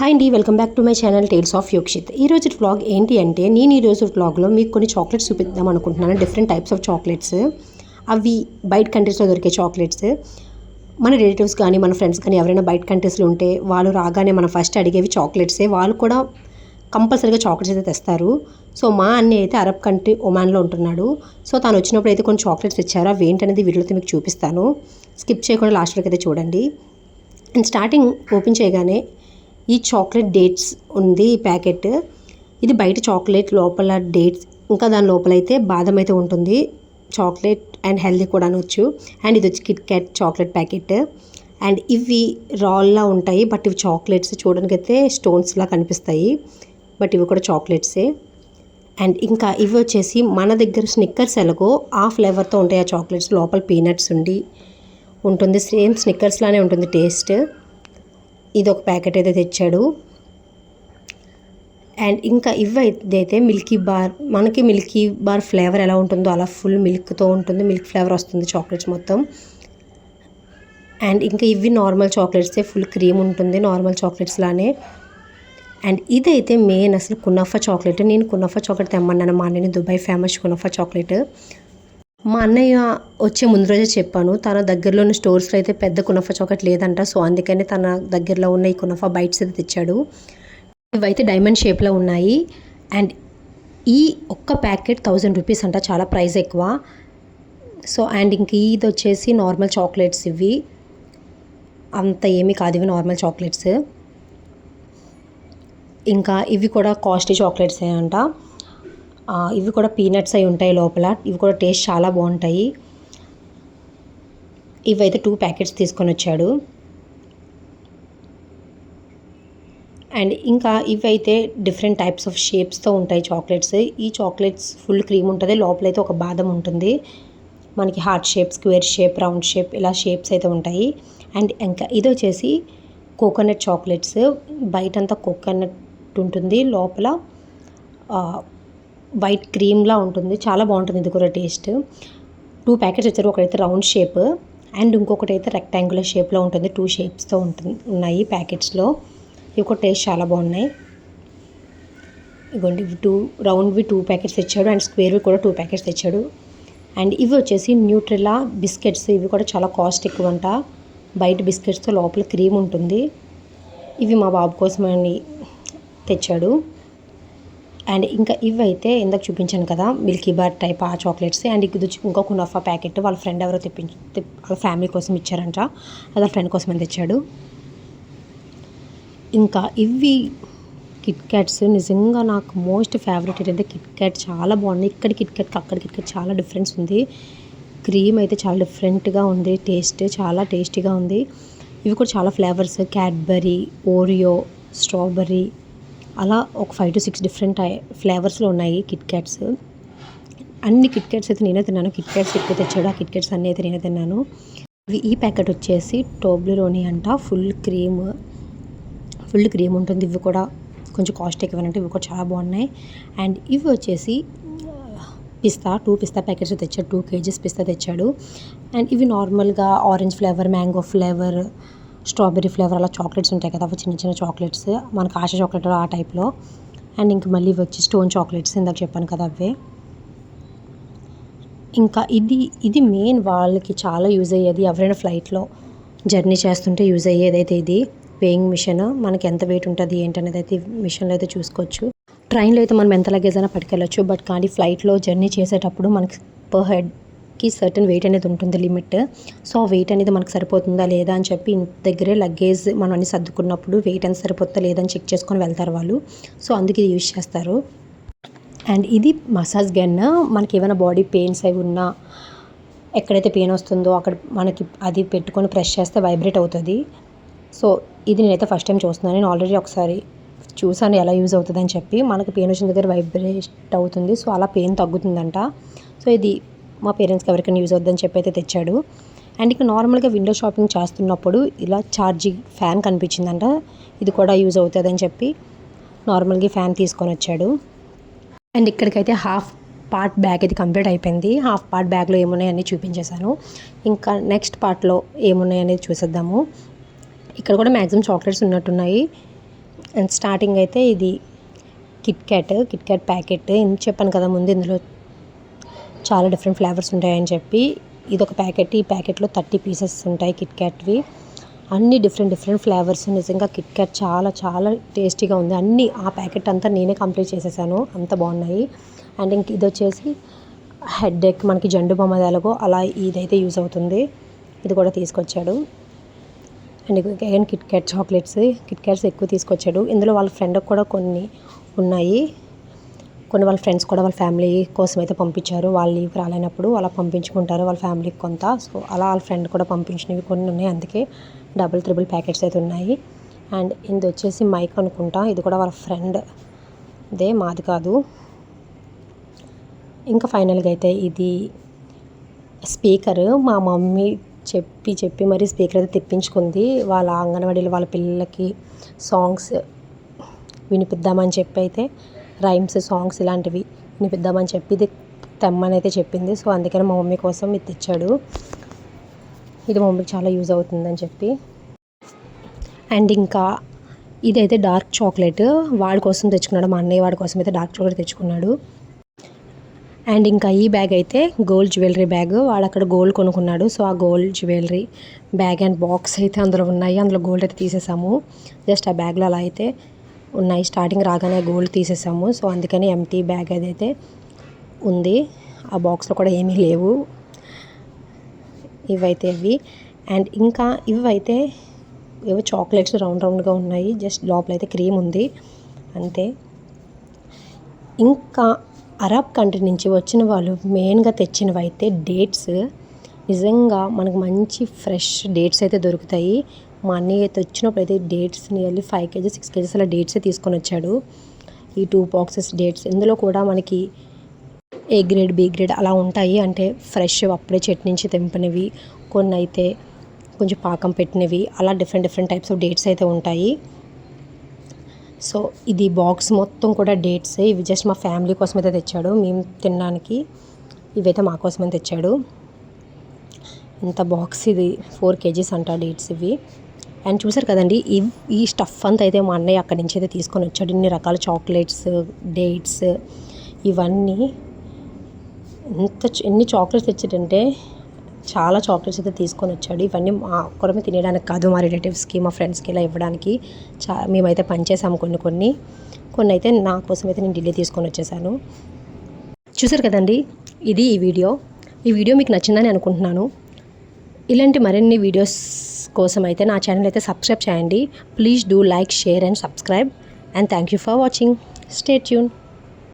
Hi అండి welcome back to my channel tales of Yokshith ఈ రోజు వ్లాగ్ ఏంటి అంటే నేను ఈ రోజు వ్లాగ్లో మీకు కొన్ని చాక్లెట్స్ చూపిద్దాం అనుకుంటున్నాను. డిఫరెంట్ టైప్స్ ఆఫ్ చాక్లెట్స్ అవి బయట కంట్రీస్లో దొరికే చాక్లెట్స్ మన రిలేటివ్స్ కానీ మన ఫ్రెండ్స్ కానీ ఎవరైనా బయట కంట్రీస్లో ఉంటే వాళ్ళు రాగానే మనం ఫస్ట్ అడిగేవి చాక్లెట్సే వాళ్ళు కూడా కంపల్సరీగా చాక్లెట్స్ అయితే తెస్తారు. సో మా అన్నయ్య అయితే అరబ్ కంట్రీ ఒమాన్లో ఉంటున్నాడు. సో తను వచ్చినప్పుడు అయితే కొన్ని చాక్లెట్స్ ఇచ్చారు అవి ఏంటనేది వీడియోతో మీకు చూపిస్తాను. స్కిప్ చేయకుండా లాస్ట్ వరకు అయితే చూడండి. అండ్ స్టార్టింగ్ ఓపెన్ చేయగానే ఈ చాక్లెట్ డేట్స్ ఉంది ఈ ప్యాకెట్. ఇది బయట చాక్లెట్ లోపల డేట్స్ ఇంకా దాని లోపల అయితే బాదం అయితే ఉంటుంది. చాక్లెట్ అండ్ హెల్దీ కూడా అనొచ్చు. అండ్ ఇది వచ్చి Kit Kat chocolate packet. And ఇవి రాల్లా ఉంటాయి బట్ ఇవి చాక్లెట్స్ చూడడానికి అయితే స్టోన్స్లా కనిపిస్తాయి. బట్ ఇవి కూడా చాక్లెట్సే. అండ్ ఇంకా ఇవి వచ్చేసి మన దగ్గర స్నిక్కర్స్ ఎలాగో ఆ ఫ్లేవర్తో ఉంటాయి ఆ చాక్లెట్స్. లోపల పీనట్స్ ఉండి ఉంటుంది. సేమ్ స్నిక్కర్స్ లానే ఉంటుంది టేస్ట్. ఇది ఒక ప్యాకెట్ అయితే తెచ్చాడు. అండ్ ఇంకా ఇవి అయితే మిల్కీ బార్ మనకి మిల్కీ బార్ ఫ్లేవర్ ఎలా ఉంటుందో అలా ఫుల్ మిల్క్తో ఉంటుంది మిల్క్ ఫ్లేవర్ వస్తుంది చాక్లెట్స్ మొత్తం. అండ్ ఇంకా ఇవి నార్మల్ చాక్లెట్సే ఫుల్ క్రీమ్ ఉంటుంది నార్మల్ చాక్లెట్స్ లానే. అండ్ ఇదైతే మెయిన్ అసలు కునఫా చాక్లెట్ నేను కునఫా చాక్లెట్ తెమ్మన్నాను మా నేను దుబాయ్ ఫేమస్ కునఫా చాక్లెట్. మా అన్నయ్య వచ్చే ముందు రోజే చెప్పాను తన దగ్గరలో ఉన్న స్టోర్స్లో అయితే పెద్ద కునఫా చాక్లెట్ లేదంట సో అందుకని తన దగ్గరలో ఉన్న ఈ కునఫా బైట్స్ అయితే తెచ్చాడు. ఇవైతే డైమండ్ షేప్లో ఉన్నాయి. అండ్ ఈ ఒక్క ప్యాకెట్ థౌజండ్ రూపీస్ అంట చాలా ప్రైస్ ఎక్కువ. సో అండ్ ఇంక ఇది వచ్చేసి నార్మల్ చాక్లెట్స్ ఇవి. అంత ఏమీ కాదు ఇవి నార్మల్ చాక్లెట్స్. ఇంకా ఇవి కూడా కాస్ట్లీ చాక్లెట్సే అంట. ఇవి కూడా పీనట్స్ అయి ఉంటాయి లోపల. ఇవి కూడా టేస్ట్ చాలా బాగుంటాయి. ఇవైతే టూ ప్యాకెట్స్ తీసుకొని వచ్చాడు. అండ్ ఇంకా ఇవైతే డిఫరెంట్ టైప్స్ ఆఫ్ షేప్స్తో ఉంటాయి చాక్లెట్స్ ఈ చాక్లెట్స్ ఫుల్ క్రీమ్ ఉంటుంది. లోపలైతే ఒక బాదం ఉంటుంది. మనకి heart shape square shape round shape ఇలా షేప్స్ అయితే ఉంటాయి. అండ్ ఇంకా ఇది వచ్చేసి కోకోనట్ చాక్లెట్స్ బయటంతా కోకోనట్ ఉంటుంది. లోపల వైట్ క్రీమ్లా ఉంటుంది. చాలా బాగుంటుంది ఇది కూడా టేస్ట్. టూ ప్యాకెట్స్ వచ్చారు ఒకటైతే రౌండ్ షేప్ అండ్ ఇంకొకటి అయితే రెక్టాంగులర్ షేప్లో ఉంటుంది. టూ షేప్స్తో ఉంటుంది. ఉన్నాయి ప్యాకెట్స్లో. ఇవి కూడా టేస్ట్ చాలా బాగున్నాయి. ఇగోండి ఇవి టూ రౌండ్వి టూ ప్యాకెట్స్ తెచ్చాడు అండ్ స్క్వేర్వి కూడా టూ ప్యాకెట్స్ తెచ్చాడు. అండ్ ఇవి వచ్చేసి న్యూట్రిలా బిస్కెట్స్. ఇవి కూడా చాలా కాస్ట్ ఎక్కువ అంట బయట బిస్కెట్స్తో లోపల క్రీమ్ ఉంటుంది. ఇవి మా బాబు కోసమని తెచ్చాడు. అండ్ ఇంకా ఇవి అయితే ఇందాక చూపించాను కదా మిల్కీ బార్ టైప్ ఆ చాక్లెట్స్. అండ్ ఇది వచ్చి ఇంకో కునఫా ప్యాకెట్ వాళ్ళ ఫ్రెండ్ ఎవరో తెప్పించి వాళ్ళ ఫ్యామిలీ కోసం ఇచ్చారంట. అది వాళ్ళ ఫ్రెండ్ కోసం అని తెచ్చాడు. ఇంకా ఇవి కిట్ క్యాట్స్ నిజంగా నాకు మోస్ట్ ఫేవరెట్ ఏంటంటే కిట్ క్యాట్ చాలా బాగుంది ఇక్కడ కిట్ క్యాట్కి అక్కడ కిట్ క్యాట్ చాలా డిఫరెన్స్ ఉంది. క్రీమ్ అయితే చాలా డిఫరెంట్గా ఉంది. టేస్ట్ చాలా టేస్టీగా ఉంది. ఇవి కూడా చాలా ఫ్లేవర్స్. క్యాడ్బరీ ఓరియో స్ట్రాబెర్రీ అలా ఒక ఫైవ్ టు సిక్స్ డిఫరెంట్ ఫ్లేవర్స్లో ఉన్నాయి కిట్ క్యాట్స్ అన్ని కిట్ క్యాట్స్ అయితే నేనే తిన్నాను. కిట్ క్యాట్స్ ఎక్కువ తెచ్చాడు. ఆ కిట్ క్యాట్స్ అన్నీ అయితే నేనే తిన్నాను. ఇవి ఈ ప్యాకెట్ వచ్చేసి టోబ్లెరోని అంట. ఫుల్ క్రీమ్ ఫుల్ క్రీమ్ ఉంటుంది. ఇవి కూడా కొంచెం కాస్ట్ ఎక్కువ అంటే ఇవి కూడా చాలా బాగున్నాయి. అండ్ ఇవి వచ్చేసి పిస్తా టూ పిస్తా ప్యాకెట్స్ తెచ్చాడు. టూ కేజీస్ పిస్తా తెచ్చాడు. అండ్ ఇవి నార్మల్గా orange flavour mango flavour strawberry flavour అలా చాక్లెట్స్ ఉంటాయి కదా అవి చిన్న చిన్న చాక్లెట్స్. మనకు ఆశ చాక్లెట్ ఆ టైప్లో అండ్ ఇంకా మళ్ళీ వచ్చి స్టోన్ చాక్లెట్స్ ఇందాక చెప్పాను కదా అవే. ఇంకా ఇది ఇది మెయిన్ వాళ్ళకి చాలా యూజ్ అయ్యేది ఎవరైనా ఫ్లైట్లో జర్నీ చేస్తుంటే యూజ్ అయ్యేది అయితే ఇది. వేయింగ్ మిషన్ మనకి ఎంత వెయిట్ ఉంటుంది ఏంటనేది అయితే మిషన్లో అయితే చూసుకోవచ్చు. ట్రైన్లో అయితే మనం ఎంత లగేజ్ అయినా పట్టుకెళ్ళచ్చు బట్ కానీ ఫ్లైట్లో జర్నీ చేసేటప్పుడు మనకి పర్ హెడ్ హెడ్కి సర్టన్ వెయిట్ అనేది ఉంటుంది లిమిట్ సో ఆ వెయిట్ అనేది మనకు సరిపోతుందా లేదా అని చెప్పి ఇంటి దగ్గరే లగేజ్ మనం అన్ని సర్దుకున్నప్పుడు వెయిట్ ఎంత సరిపోతుందా లేదని చెక్ చేసుకొని వెళ్తారు వాళ్ళు. సో అందుకే ఇది యూజ్ చేస్తారు. అండ్ ఇది మసాజ్ గన్ మనకి ఏమైనా బాడీ పెయిన్స్ అవి ఉన్నా ఎక్కడైతే పెయిన్ వస్తుందో అక్కడ మనకి అది పెట్టుకొని ప్రెస్ చేస్తే వైబ్రేట్ అవుతుంది. సో ఇది నేనైతే ఫస్ట్ టైం చూస్తున్నాను. నేను ఆల్రెడీ ఒకసారి చూసాను ఎలా యూజ్ అవుతుంది అని చెప్పి. మనకి పెయిన్ వచ్చిన దగ్గర వైబ్రేట్ అవుతుంది. సో అలా పెయిన్ తగ్గుతుందంట. సో ఇది మా పేరెంట్స్కి ఎవరికైనా యూజ్ అవుద్దని చెప్పి అయితే తెచ్చాడు. అండ్ ఇక నార్మల్గా విండో షాపింగ్ చేస్తున్నప్పుడు ఇలా ఛార్జింగ్ ఫ్యాన్ కనిపించిందంట. ఇది కూడా యూజ్ అవుతుంది అని చెప్పి నార్మల్గా ఫ్యాన్ తీసుకొని వచ్చాడు. అండ్ ఇక్కడికైతే హాఫ్ పార్ట్ బ్యాగ్ అయితే కంప్లీట్ అయిపోయింది. హాఫ్ పార్ట్ బ్యాగ్లో ఏమున్నాయని చూపించేశాను. ఇంకా నెక్స్ట్ పార్ట్లో ఏమున్నాయనేది చూసేద్దాము. ఇక్కడ కూడా మ్యాక్సిమం చాక్లెట్స్ ఉన్నట్టున్నాయి. అండ్ స్టార్టింగ్ అయితే ఇది Kit Kat Kit Kat packet ఇంత చెప్పాను కదా ముందు ఇందులో చాలా డిఫరెంట్ ఫ్లేవర్స్ ఉంటాయని చెప్పి ఇది ఒక ప్యాకెట్. ఈ ప్యాకెట్లో థర్టీ పీసెస్ ఉంటాయి కిట్ క్యాట్వి అన్ని డిఫరెంట్ డిఫరెంట్ ఫ్లేవర్స్ నిజంగా కిట్ క్యాట్ చాలా చాలా టేస్టీగా ఉంది. అన్ని ఆ ప్యాకెట్ అంతా నేనే కంప్లీట్ చేసేసాను. అంత బాగున్నాయి. అండ్ ఇంక ఇది వచ్చేసి హెడ్ ఎక్ మనకి జండు బొమ్మ ఎలాగో అలా ఇదైతే యూజ్ అవుతుంది. ఇది కూడా తీసుకొచ్చాడు. And again Kit Kat chocolates Kit Kats ఎక్కువ తీసుకొచ్చాడు. ఇందులో వాళ్ళ ఫ్రెండ్కి కూడా కొన్ని ఉన్నాయి. కొన్ని వాళ్ళ ఫ్రెండ్స్ కూడా వాళ్ళ ఫ్యామిలీ కోసం అయితే పంపించారు. వాళ్ళ లీవ్ రాలేనప్పుడు అలా పంపించుకుంటారు వాళ్ళ ఫ్యామిలీకి కొంత. సో అలా వాళ్ళ ఫ్రెండ్ కూడా పంపించినవి కొన్ని ఉన్నాయి. అందుకే డబుల్ త్రిబుల్ ప్యాకెట్స్ అయితే ఉన్నాయి. అండ్ ఇది వచ్చేసి మైక్ అనుకుంటా. ఇది కూడా వాళ్ళ ఫ్రెండ్ దే మాది కాదు. ఇంకా ఫైనల్గా అయితే ఇది స్పీకర్. మా మమ్మీ చెప్పి చెప్పి మరి స్పీకర్ అయితే తెప్పించుకుంది. వాళ్ళ అంగన్వాడీలో వాళ్ళ పిల్లలకి సాంగ్స్ వినిపిద్దామని చెప్పి అయితే రైమ్స్ సాంగ్స్ ఇలాంటివి వినిపిద్దామని చెప్పి ఇది తెమ్మని అయితే చెప్పింది. సో అందుకని మా మమ్మీ కోసం ఇది తెచ్చాడు. ఇది మా మమ్మీకి చాలా యూజ్ అవుతుందని చెప్పి. అండ్ ఇంకా ఇదైతే డార్క్ చాక్లెట్ వాడి కోసం తెచ్చుకున్నాడు. మా అన్నయ్య వాడి కోసం అయితే డార్క్ చాక్లెట్ తెచ్చుకున్నాడు. అండ్ ఇంకా ఈ బ్యాగ్ అయితే గోల్డ్ జ్యువెలరీ బ్యాగ్. వాడు అక్కడ గోల్డ్ కొనుక్కున్నాడు. సో ఆ gold jewellery bag and box అయితే అందులో ఉన్నాయి. అందులో గోల్డ్ అయితే తీసేసాము. జస్ట్ ఆ బ్యాగ్లో అలా అయితే ఉన్నాయి. స్టార్టింగ్ రాగానే గోల్డ్ తీసేసాము. సో అందుకని ఎంటీ బ్యాగ్ అదైతే ఉంది. ఆ బాక్స్లో కూడా ఏమీ లేవు. ఇవైతే ఇవి అండ్ ఇంకా ఇవైతే ఏవో చాక్లెట్స్ రౌండ్ రౌండ్గా ఉన్నాయి. జస్ట్ లోపల అయితే క్రీమ్ ఉంది. అంతే. ఇంకా అరబ్ కంట్రీ నుంచి వచ్చిన వాళ్ళు మెయిన్గా తెచ్చినవి అయితే డేట్స్ నిజంగా మనకు మంచి ఫ్రెష్ డేట్స్ అయితే దొరుకుతాయి. మా అన్నయ్య అయితే వచ్చినప్పుడు అయితే dates nearly five kgs six kgs అలా డేట్సే తీసుకొని వచ్చాడు. ఈ టూ బాక్సెస్ డేట్స్ ఇందులో కూడా మనకి ఏ గ్రేడ్ బి గ్రేడ్ అలా ఉంటాయి. అంటే ఫ్రెష్ అప్పుడే చెట్టు నుంచి తెంపినవి కొన్ని అయితే కొంచెం పాకం పెట్టినవి అలా different different types of dates అయితే ఉంటాయి. సో ఇది బాక్స్ మొత్తం కూడా డేట్స్ ఇవి జస్ట్ మా ఫ్యామిలీ కోసం అయితే తెచ్చాడు. మేము తినడానికి ఇవైతే మా కోసమే తెచ్చాడు. ఇంత బాక్స్ ఇది ఫోర్ కేజీస్ అంట డేట్స్ ఇవి. అండ్ చూసారు కదండి ఈ ఈ స్టఫ్ అంతా అయితే మా అన్నయ్య అక్కడి నుంచి అయితే తీసుకొని వచ్చాడు. ఇన్ని రకాల చాక్లెట్స్ డేట్స్ ఇవన్నీ. ఎంత ఎన్ని చాక్లెట్స్ తెచ్చాడంటే చాలా చాక్లెట్స్ అయితే తీసుకొని వచ్చాడు. ఇవన్నీ మా ఒక్కరమే తినడానికి కాదు మా రిలేటివ్స్కి మా ఫ్రెండ్స్కి ఇలా ఇవ్వడానికి చా మేమైతే పనిచేసాము కొన్ని కొన్ని. కొన్ని అయితే నా కోసం అయితే నేను ఢిల్లీ తీసుకొని వచ్చేసాను. చూసారు కదండి ఇది ఈ వీడియో. ఈ వీడియో మీకు నచ్చిందని అనుకుంటున్నాను. ఇలాంటి మరిన్ని వీడియోస్ కోసం అయితే నా ఛానల్ అయితే సబ్స్క్రైబ్ చేయండి. Please do like share and subscribe and thank you for watching stay tune